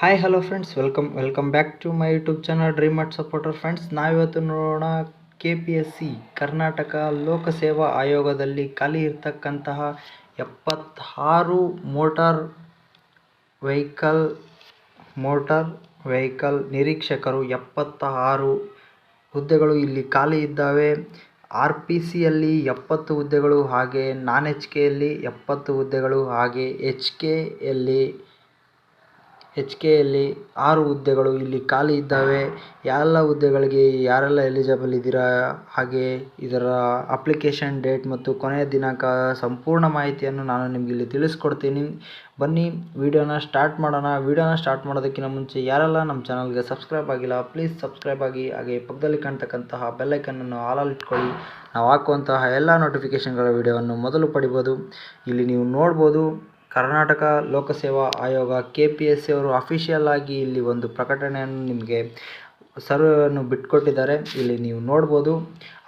Hi hello friends welcome welcome back to my YouTube channel dream art supporter friends ನಾವಿವತ್ತು ನೋಡೋಣ K P S C Karnataka ಲೋಕಸೇವಾ ಆಯೋಗದಲ್ಲಿ ಖಾಲಿ ಇರ್ತಕ್ಕಂತಹ ಎಪ್ಪತ್ತಾರು ಮೋಟಾರ್ ವೆಹಿಕಲ್ ಮೋಟಾರ್ ವೆಹಿಕಲ್ ನಿರೀಕ್ಷಕರು ಎಪ್ಪತ್ತ ಆರು ಹುದ್ದೆಗಳು ಇಲ್ಲಿ ಖಾಲಿ ಇದ್ದಾವೆ. ಆರ್ ಪಿ ಸಿಯಲ್ಲಿ ಎಪ್ಪತ್ತು ಹುದ್ದೆಗಳು, ಹಾಗೆ ನಾನ್ ಎಚ್ ಕೆಯಲ್ಲಿ ಎಪ್ಪತ್ತು ಹುದ್ದೆಗಳು, ಹಾಗೆ ಎಚ್ ಕೆಯಲ್ಲಿ ಎಚ್ ಕೆಯಲ್ಲಿ ಆರು ಹುದ್ದೆಗಳು ಇಲ್ಲಿ ಖಾಲಿ ಇದ್ದಾವೆ. ಎಲ್ಲ ಹುದ್ದೆಗಳಿಗೆ ಯಾರೆಲ್ಲ ಎಲಿಜಿಬಲ್ ಇದ್ದೀರಾ? ಹಾಗೆ ಇದರ ಅಪ್ಲಿಕೇಶನ್ ಡೇಟ್ ಮತ್ತು ಕೊನೆಯ ದಿನಾಂಕ ಸಂಪೂರ್ಣ ಮಾಹಿತಿಯನ್ನು ನಾನು ನಿಮಗೆ ಇಲ್ಲಿ ತಿಳಿಸ್ಕೊಡ್ತೀನಿ. ಬನ್ನಿ, ವಿಡಿಯೋನ ಸ್ಟಾರ್ಟ್ ಮಾಡೋಣ. ವಿಡಿಯೋನ ಸ್ಟಾರ್ಟ್ ಮಾಡೋದಕ್ಕಿಂತ ಮುಂಚೆ ಯಾರೆಲ್ಲ ನಮ್ಮ ಚಾನಲ್ಗೆ ಸಬ್ಸ್ಕ್ರೈಬ್ ಆಗಿಲ್ಲ ಪ್ಲೀಸ್ ಸಬ್ಸ್ಕ್ರೈಬ್ ಆಗಿ. ಹಾಗೆ ಪಕ್ಕದಲ್ಲಿ ಕಾಣ್ತಕ್ಕಂತಹ ಬೆಲ್ಲೈಕನ್ನನ್ನು ಆಲಲ್ಲಿ ಇಟ್ಕೊಳ್ಳಿ. ನಾವು ಹಾಕುವಂತಹ ಎಲ್ಲ ನೋಟಿಫಿಕೇಷನ್ಗಳ ವಿಡಿಯೋವನ್ನು ಮೊದಲು ಪಡಿಬೋದು. ಇಲ್ಲಿ ನೀವು ನೋಡ್ಬೋದು. ಕರ್ನಾಟಕ ಲೋಕಸೇವಾ ಆಯೋಗ ಕೆ ಪಿ ಎಸ್ ಸಿ ಅವರು ಅಫಿಷಿಯಲ್ ಆಗಿ ಇಲ್ಲಿ ಒಂದು ಪ್ರಕಟಣೆಯನ್ನು ನಿಮಗೆ ಸರ್ವೆಯನ್ನು ಬಿಟ್ಕೊಟ್ಟಿದ್ದಾರೆ. ಇಲ್ಲಿ ನೀವು ನೋಡ್ಬೋದು,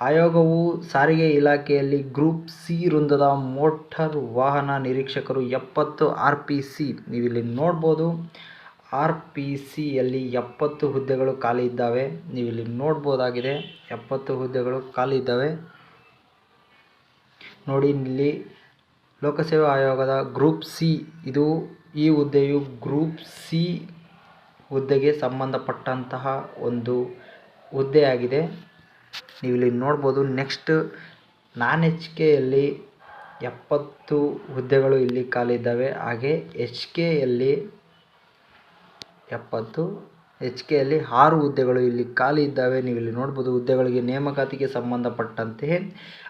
ಆಯೋಗವು ಸಾರಿಗೆ ಇಲಾಖೆಯಲ್ಲಿ ಗ್ರೂಪ್ ಸಿ ವೃಂದದ ಮೋಟಾರ್ ವಾಹನ ನಿರೀಕ್ಷಕರು ಎಪ್ಪತ್ತು ಆರ್ ಪಿ ಸಿ, ನೀವು ಇಲ್ಲಿ ನೋಡ್ಬೋದು, ಆರ್ ಪಿ ಸಿಯಲ್ಲಿ ಎಪ್ಪತ್ತು ಹುದ್ದೆಗಳು ಖಾಲಿ ಇದ್ದಾವೆ. ನೀವು ಇಲ್ಲಿ ನೋಡ್ಬೋದಾಗಿದೆ, ಎಪ್ಪತ್ತು ಹುದ್ದೆಗಳು ಖಾಲಿ ಇದ್ದಾವೆ. ನೋಡಿ, ಇಲ್ಲಿ ಲೋಕಸೇವಾ ಆಯೋಗದ ಗ್ರೂಪ್ ಸಿ. ಇದು ಈ ಹುದ್ದೆಯು ಗ್ರೂಪ್ ಸಿ ಹುದ್ದೆಗೆ ಸಂಬಂಧಪಟ್ಟಂತಹ ಒಂದು ಹುದ್ದೆಯಾಗಿದೆ. ನೀವಿಲ್ಲಿ ನೋಡ್ಬೋದು, ನೆಕ್ಸ್ಟ್ ನಾನ್ ಎಚ್ ಕೆಯಲ್ಲಿ ಎಪ್ಪತ್ತು ಹುದ್ದೆಗಳು ಇಲ್ಲಿ ಖಾಲಿ ಇದ್ದಾವೆ. ಹಾಗೆ ಎಚ್ ಕೆಯಲ್ಲಿ ಎಪ್ಪತ್ತು ಎಚ್ ಕೆ ಅಲ್ಲಿ ಆರು ಹುದ್ದೆಗಳು ಇಲ್ಲಿ ಖಾಲಿ ಇದ್ದಾವೆ. ನೀವು ಇಲ್ಲಿ ನೋಡ್ಬೋದು ಹುದ್ದೆಗಳಿಗೆ ನೇಮಕಾತಿಗೆ ಸಂಬಂಧಪಟ್ಟಂತೆ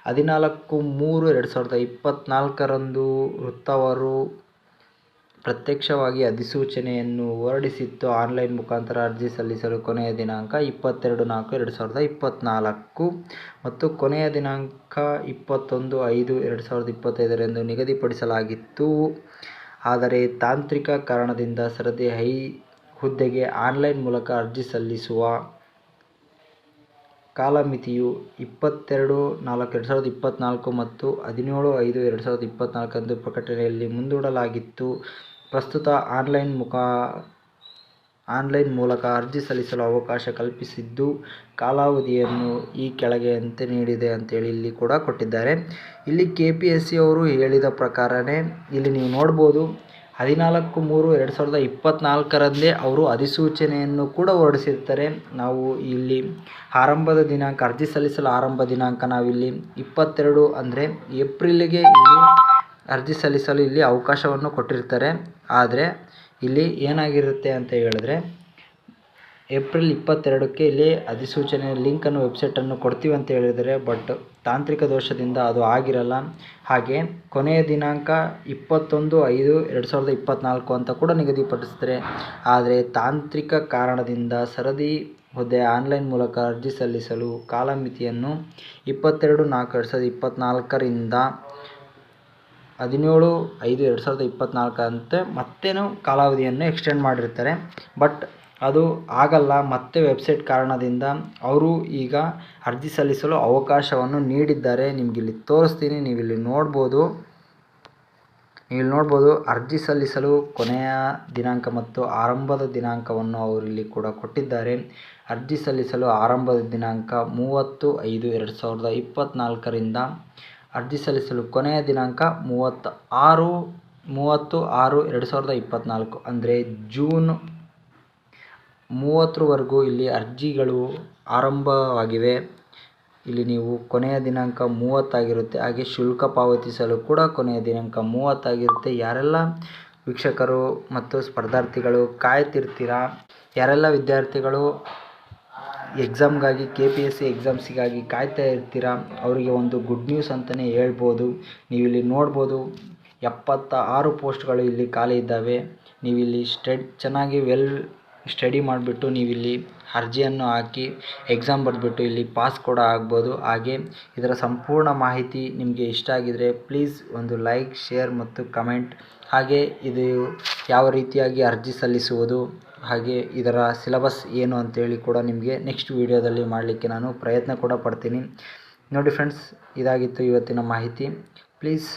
ಹದಿನಾಲ್ಕು ಮೂರು ಎರಡು ಸಾವಿರದ ಇಪ್ಪತ್ತ್ನಾಲ್ಕರಂದು ವೃತ್ತವರು ಪ್ರತ್ಯಕ್ಷವಾಗಿ ಅಧಿಸೂಚನೆಯನ್ನು ಹೊರಡಿಸಿತ್ತು. ಆನ್ಲೈನ್ ಮುಖಾಂತರ ಅರ್ಜಿ ಸಲ್ಲಿಸಲು ಕೊನೆಯ ದಿನಾಂಕ ಇಪ್ಪತ್ತೆರಡು ನಾಲ್ಕು ಎರಡು ಸಾವಿರದ ಇಪ್ಪತ್ತ್ನಾಲ್ಕು ಮತ್ತು ಕೊನೆಯ ದಿನಾಂಕ ಇಪ್ಪತ್ತೊಂದು ಐದು ಎರಡು ಸಾವಿರದ ಇಪ್ಪತ್ತೈದರಂದು ನಿಗದಿಪಡಿಸಲಾಗಿತ್ತು. ಆದರೆ ತಾಂತ್ರಿಕ ಕಾರಣದಿಂದ ಸರದಿ ಹೈ ಹುದ್ದೆಗೆ ಆನ್ಲೈನ್ ಮೂಲಕ ಅರ್ಜಿ ಸಲ್ಲಿಸುವ ಕಾಲಮಿತಿಯು ಇಪ್ಪತ್ತೆರಡು ನಾಲ್ಕು ಎರಡು ಸಾವಿರದ ಇಪ್ಪತ್ತ್ನಾಲ್ಕು ಮತ್ತು ಹದಿನೇಳು ಐದು ಎರಡು ಸಾವಿರದ ಇಪ್ಪತ್ತ್ನಾಲ್ಕರಂದು ಪ್ರಕಟಣೆಯಲ್ಲಿ ಮುಂದೂಡಲಾಗಿತ್ತು. ಪ್ರಸ್ತುತ ಆನ್ಲೈನ್ ಮುಖ ಆನ್ಲೈನ್ ಮೂಲಕ ಅರ್ಜಿ ಸಲ್ಲಿಸಲು ಅವಕಾಶ ಕಲ್ಪಿಸಿದ್ದು ಕಾಲಾವಧಿಯನ್ನು ಈ ಕೆಳಗೆಯಂತೆ ನೀಡಿದೆ ಅಂತೇಳಿ ಇಲ್ಲಿ ಕೂಡ ಕೊಟ್ಟಿದ್ದಾರೆ. ಇಲ್ಲಿ ಕೆ ಪಿ ಎಸ್ ಸಿ ಅವರು ಹೇಳಿದ ಪ್ರಕಾರವೇ ಇಲ್ಲಿ ನೀವು ನೋಡ್ಬೋದು ಹದಿನಾಲ್ಕು ಮೂರು ಎರಡು ಸಾವಿರದ ಇಪ್ಪತ್ತ್ನಾಲ್ಕರಂದೇ ಅವರು ಅಧಿಸೂಚನೆಯನ್ನು ಕೂಡ ಹೊರಡಿಸಿರ್ತಾರೆ. ನಾವು ಇಲ್ಲಿ ಆರಂಭದ ದಿನಾಂಕ, ಅರ್ಜಿ ಸಲ್ಲಿಸಲು ಆರಂಭ ದಿನಾಂಕ ನಾವಿಲ್ಲಿ ಇಪ್ಪತ್ತೆರಡು ಅಂದರೆ ಏಪ್ರಿಲ್ಗೆ ಇಲ್ಲಿ ಅರ್ಜಿ ಸಲ್ಲಿಸಲು ಇಲ್ಲಿ ಅವಕಾಶವನ್ನು ಕೊಟ್ಟಿರ್ತಾರೆ. ಆದರೆ ಇಲ್ಲಿ ಏನಾಗಿರುತ್ತೆ ಅಂತ ಹೇಳಿದ್ರೆ ಏಪ್ರಿಲ್ ಇಪ್ಪತ್ತೆರಡಕ್ಕೆ ಇಲ್ಲಿ ಅಧಿಸೂಚನೆ ಲಿಂಕನ್ನು ವೆಬ್ಸೈಟನ್ನು ಕೊಡ್ತೀವಿ ಅಂತ ಹೇಳಿದರೆ ಬಟ್ ತಾಂತ್ರಿಕ ದೋಷದಿಂದ ಅದು ಆಗಿರಲ್ಲ. ಹಾಗೆ ಕೊನೆಯ ದಿನಾಂಕ ಇಪ್ಪತ್ತೊಂದು ಐದು ಎರಡು ಸಾವಿರದ ಇಪ್ಪತ್ತ್ನಾಲ್ಕು ಅಂತ ಕೂಡ ನಿಗದಿಪಡಿಸ್ತಾರೆ ಆದರೆ ತಾಂತ್ರಿಕ ಕಾರಣದಿಂದ ಸರದಿ ಹುದ್ದೆ ಆನ್ಲೈನ್ ಮೂಲಕ ಅರ್ಜಿ ಸಲ್ಲಿಸಲು ಕಾಲಮಿತಿಯನ್ನು ಇಪ್ಪತ್ತೆರಡು ನಾಲ್ಕು ಎರಡು ಸಾವಿರದ ಇಪ್ಪತ್ತ್ನಾಲ್ಕರಿಂದ ಹದಿನೇಳು ಐದು ಎರಡು ಸಾವಿರದ ಇಪ್ಪತ್ತ್ನಾಲ್ಕರಂತೆ ಮತ್ತೇನು ಕಾಲಾವಧಿಯನ್ನು ಎಕ್ಸ್ಟೆಂಡ್ ಮಾಡಿರ್ತಾರೆ. ಬಟ್ ಅದು ಆಗಲ್ಲ, ಮತ್ತೆ ವೆಬ್ಸೈಟ್ ಕಾರಣದಿಂದ ಅವರು ಈಗ ಅರ್ಜಿ ಸಲ್ಲಿಸಲು ಅವಕಾಶವನ್ನು ನೀಡಿದ್ದಾರೆ. ನಿಮಗಿಲ್ಲಿ ತೋರಿಸ್ತೀನಿ, ನೀವಿಲ್ಲಿ ನೋಡ್ಬೋದು. ನೀವಿಲ್ಲಿ ನೋಡ್ಬೋದು, ಅರ್ಜಿ ಸಲ್ಲಿಸಲು ಕೊನೆಯ ದಿನಾಂಕ ಮತ್ತು ಆರಂಭದ ದಿನಾಂಕವನ್ನು ಅವರಿಲ್ಲಿ ಕೂಡ ಕೊಟ್ಟಿದ್ದಾರೆ. ಅರ್ಜಿ ಸಲ್ಲಿಸಲು ಆರಂಭದ ದಿನಾಂಕ ಮೂವತ್ತು ಐದು ಎರಡು ಸಾವಿರದ ಇಪ್ಪತ್ತ್ನಾಲ್ಕರಿಂದ ಅರ್ಜಿ ಸಲ್ಲಿಸಲು ಕೊನೆಯ ದಿನಾಂಕ ಮೂವತ್ತ ಆರು ಮೂವತ್ತು ಆರು ಎರಡು ಸಾವಿರದ ಇಪ್ಪತ್ತ್ನಾಲ್ಕು ಅಂದರೆ ಜೂನ್ ಮೂವತ್ತರವರೆಗೂ ಇಲ್ಲಿ ಅರ್ಜಿಗಳು ಆರಂಭವಾಗಿವೆ. ಇಲ್ಲಿ ನೀವು ಕೊನೆಯ ದಿನಾಂಕ ಮೂವತ್ತಾಗಿರುತ್ತೆ. ಹಾಗೆ ಶುಲ್ಕ ಪಾವತಿಸಲು ಕೂಡ ಕೊನೆಯ ದಿನಾಂಕ ಮೂವತ್ತಾಗಿರುತ್ತೆ. ಯಾರೆಲ್ಲ ವೀಕ್ಷಕರು ಮತ್ತು ಸ್ಪರ್ಧಾರ್ಥಿಗಳು ಕಾಯ್ತಿರ್ತೀರ? ಯಾರೆಲ್ಲ ವಿದ್ಯಾರ್ಥಿಗಳು ಎಕ್ಸಾಮ್ಗಾಗಿ ಕೆ ಪಿ ಎಸ್ ಸಿ ಎಕ್ಸಾಮ್ಸಿಗಾಗಿ ಕಾಯ್ತಾ ಇರ್ತೀರ? ಅವರಿಗೆ ಒಂದು ಗುಡ್ ನ್ಯೂಸ್ ಅಂತಲೇ ಹೇಳ್ಬೋದು. ನೀವು ಇಲ್ಲಿ ನೋಡ್ಬೋದು ಎಪ್ಪತ್ತ ಆರು ಪೋಸ್ಟ್ಗಳು ಇಲ್ಲಿ ಖಾಲಿ ಇದ್ದಾವೆ. ನೀವಿಲ್ಲಿ ಸ್ಟಡ್ ಚೆನ್ನಾಗಿ, ವೆಲ್ ಸ್ಟಡಿ ಮಾಡಿಬಿಟ್ಟು ನೀವಿಲ್ಲಿ ಅರ್ಜಿಯನ್ನು ಹಾಕಿ ಎಕ್ಸಾಮ್ ಬರೆದ್ಬಿಟ್ಟು ಇಲ್ಲಿ ಪಾಸ್ ಕೂಡ ಆಗ್ಬೋದು. ಹಾಗೆ ಇದರ ಸಂಪೂರ್ಣ ಮಾಹಿತಿ ನಿಮಗೆ ಇಷ್ಟ ಆಗಿದರೆ ಪ್ಲೀಸ್ ಒಂದು ಲೈಕ್ ಶೇರ್ ಮತ್ತು ಕಮೆಂಟ್ ಹಾಗೆ ಇದು ಯಾವ ರೀತಿಯಾಗಿ ಅರ್ಜಿ ಸಲ್ಲಿಸುವುದು, ಹಾಗೆ ಇದರ ಸಿಲಬಸ್ ಏನು ಅಂತೇಳಿ ಕೂಡ ನಿಮಗೆ ನೆಕ್ಸ್ಟ್ ವೀಡಿಯೋದಲ್ಲಿ ಮಾಡಲಿಕ್ಕೆ ನಾನು ಪ್ರಯತ್ನ ಕೂಡ ಪಡ್ತೀನಿ. ನೋಡಿ ಫ್ರೆಂಡ್ಸ್ ಇದಾಗಿತ್ತು ಇವತ್ತಿನ ಮಾಹಿತಿ. ಪ್ಲೀಸ್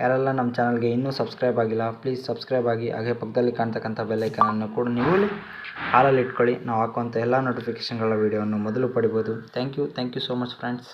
ಯಾರೆಲ್ಲ ನಮ್ಮ ಚಾನಲ್ಗೆ ಇನ್ನೂ ಸಬ್ಸ್ಕ್ರೈಬ್ ಆಗಿಲ್ಲ ಪ್ಲೀಸ್ ಸಬ್ಸ್ಕ್ರೈಬ್ ಆಗಿ ಹಾಗೆ ಪಕ್ಕದಲ್ಲಿ ಕಾಣ್ತಕ್ಕಂಥ ಬೆಲ್ಲೈಕನನ್ನು ಕೂಡ ನೀವು ಹಾಲಲ್ಲಿ ಇಟ್ಕೊಳ್ಳಿ. ನಾವು ಹಾಕುವಂಥ ಎಲ್ಲ ನೋಟಿಫಿಕೇಷನ್ಗಳ ವೀಡಿಯೋವನ್ನು ಮೊದಲು ಪಡಿಬೋದು. Thank you thank you so much friends